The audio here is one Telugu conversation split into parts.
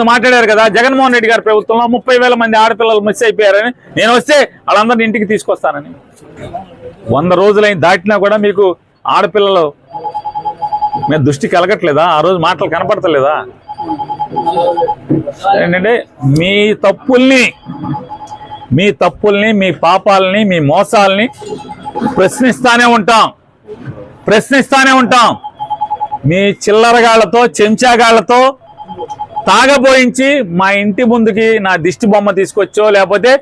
ముందు మాట్లాడారు కదా జగన్మోహన్ రెడ్డి గారి ప్రభుత్వంలో ముప్పై వేల మంది ఆడపిల్లలు మిస్ అయిపోయారని. నేను వస్తే వాళ్ళందరినీ ఇంటికి తీసుకొస్తానని. వంద రోజులైన దాటినా కూడా మీకు ఆడపిల్లలు మీద దృష్టి కలగట్లేదా? ఆ రోజు మాటలు కనపడతలేదా? ఏంటంటే మీ తప్పుల్ని మీ తప్పుల్ని మీ పాపాలని మీ మోసాలని ప్రశ్నిస్తానే ఉంటాం. ప్రశ్నిస్తానే ఉంటాం. మీ చిల్లరగాళ్ళతో చెంచాగాళ్ళతో తాగబోయించి మా ఇంటి ముందుకి నా దిష్టి బొమ్మ తీసుకొచ్చో లేకపోతే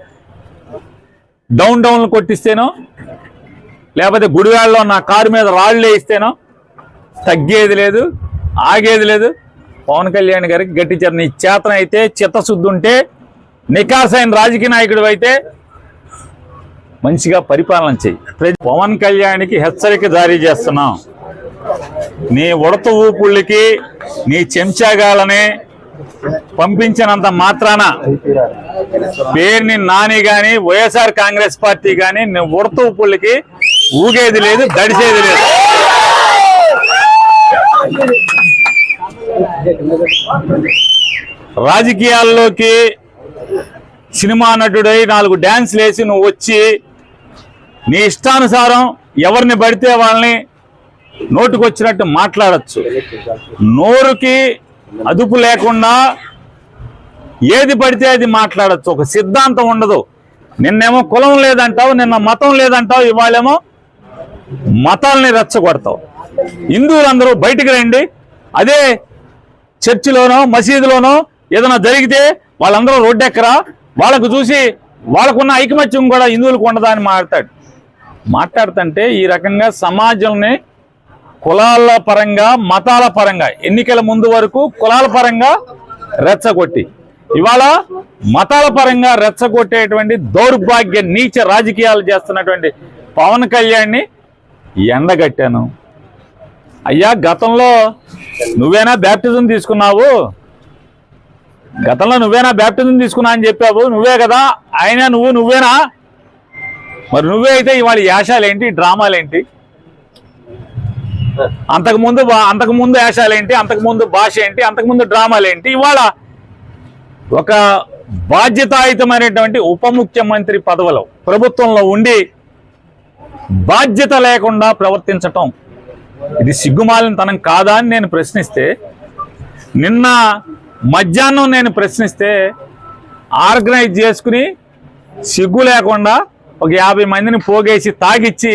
డౌన్ డౌన్లు కొట్టిస్తేనో లేకపోతే గుడివాళ్ళలో నా కారు మీద రాళ్ళు వేయిస్తేనో తగ్గేది లేదు ఆగేది లేదు. పవన్ కళ్యాణ్ గారికి గట్టించారు నీ చేతన అయితే చిత్తశుద్ధి ఉంటే నికాసైన రాజకీయ నాయకుడు అయితే మంచిగా పరిపాలన చెయ్యి. ప్రతి- పవన్ కళ్యాణ్కి హెచ్చరిక జారీ చేస్తున్నాం. నీ ఉడత ఊపుళ్ళకి నీ చెంచాగాలని పంపించినంత మాత్రాన పేరుని నాని గాని వైఎస్ఆర్ కాంగ్రెస్ పార్టీ గాని నీ ఉడత ఊపుళ్ళకి ఊగేది లేదు దడిసేది లేదు. రాజకీయాల్లోకి సినిమా నటుడై నాలుగు డ్యాన్స్లు వేసి నువ్వు వచ్చి నీ ఇష్టానుసారం ఎవరిని పడితే వాళ్ళని నోటుకొచ్చినట్టు మాట్లాడచ్చు. నోరుకి అదుపు లేకుండా ఏది పడితే అది మాట్లాడచ్చు. ఒక సిద్ధాంతం ఉండదు. నిన్నేమో కులం లేదంటావు నిన్న మతం లేదంటావు ఇవాళేమో మతాలని రెచ్చగొడతావు. హిందువులందరూ బయటికి రండి. అదే చర్చిలోనో మసీదులోనో ఏదైనా జరిగితే వాళ్ళందరూ రోడ్డెక్కరా? వాళ్ళకు చూసి వాళ్ళకున్న ఐకమత్యం కూడా హిందువులకు ఉండదా అని మాట్లాడతాడు మాట్లాడుతుంటే ఈ రకంగా సమాజంని కులాల పరంగా మతాల పరంగా ఎన్నికల ముందు వరకు కులాల పరంగా రెచ్చగొట్టి ఇవాళ మతాల పరంగా రెచ్చగొట్టేటువంటి దౌర్భాగ్య నీచ రాజకీయాలు చేస్తున్నటువంటి పవన్ కళ్యాణ్ని ఎండగట్టాను. అయ్యా గతంలో నువ్వేనా బ్యాప్టిజం తీసుకున్నావు? గతంలో నువ్వేనా బ్యాప్టిజం తీసుకున్నా అని చెప్పావు? నువ్వే కదా అయినా నువ్వు నువ్వేనా? మరి నువ్వే అయితే ఇవాళ యాషాలేంటి డ్రామాలేంటి? అంతకుముందు బా- అంతకుముందు అంతకు అంతకుముందు భాష ఏంటి? అంతకుముందు డ్రామాలేంటి ఇవాళ ఒక బాధ్యతాయుతమైనటువంటి ఉప ముఖ్యమంత్రి పదవిలో ప్రభుత్వంలో ఉండి బాధ్యత లేకుండా ప్రవర్తించటం ఇది సిగ్గుమాలినతనం కాదా అని నేను ప్రశ్నిస్తే నిన్న మధ్యాహ్నం నేను ప్రశ్నిస్తే ఆర్గనైజ్ చేసుకుని సిగ్గు లేకుండా ఒక యాభై మందిని పోగేసి తాగిచ్చి